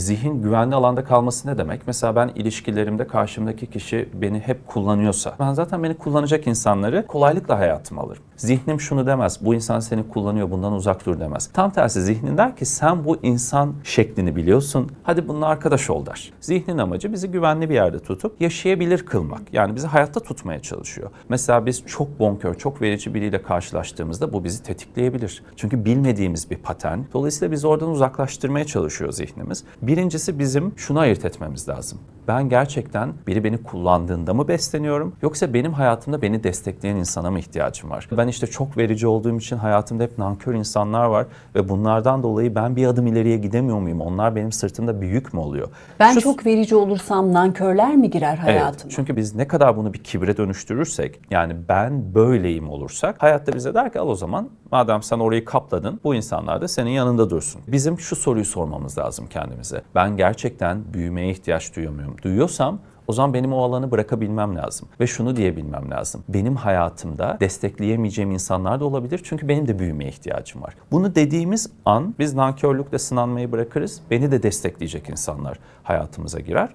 zihin güvenli alanda kalması ne demek? Mesela ben ilişkilerimde karşımdaki kişi beni hep kullanıyorsa ben zaten beni kullanacak insanları kolaylıkla hayatıma alırım. Zihnim şunu demez. Bu insan seni kullanıyor bundan uzak dur demez. Tam tersi zihnin der ki sen bu insan şeklini biliyorsun. Hadi bununla arkadaş ol der. Zihnin amacı bizi güvenli bir yerde tutup yaşayabilir kılmak. Yani bizi hayatta tutmaya çalışıyor. Mesela biz çok bonkör, çok verici biriyle karşılaştığımızda bu bizi tetikleyebilir. Çünkü bilmediğimiz bir patern. Dolayısıyla bizi oradan uzaklaştırmaya çalışıyor zihnimiz. Birincisi bizim şunu ayırt etmemiz lazım. Ben gerçekten biri beni kullandığında mı besleniyorum yoksa benim hayatımda beni destekleyen insana mı ihtiyacım var? Ben işte çok verici olduğum için hayatımda hep nankör insanlar var ve bunlardan dolayı ben bir adım ileriye gidemiyor muyum? Onlar benim sırtımda bir yük mü oluyor? Ben Şu- çok verici olursam nankörler mi girer hayatıma? Evet, çünkü biz ne kadar bunu bir kibre dönüştürürsek, yani ben böyleyim olursak, hayatta bize der ki al o zaman madem sen orayı kapladın, bu insanlar da senin yanında dursun. Bizim şu soruyu sormamız lazım kendimize. Ben gerçekten büyümeye ihtiyaç duyuyor muyum? Duyuyorsam o zaman benim o alanı bırakabilmem lazım. Ve şunu diyebilmem lazım. Benim hayatımda destekleyemeyeceğim insanlar da olabilir. Çünkü benim de büyümeye ihtiyacım var. Bunu dediğimiz an biz nankörlükle sınanmayı bırakırız. Beni de destekleyecek insanlar hayatımıza girer.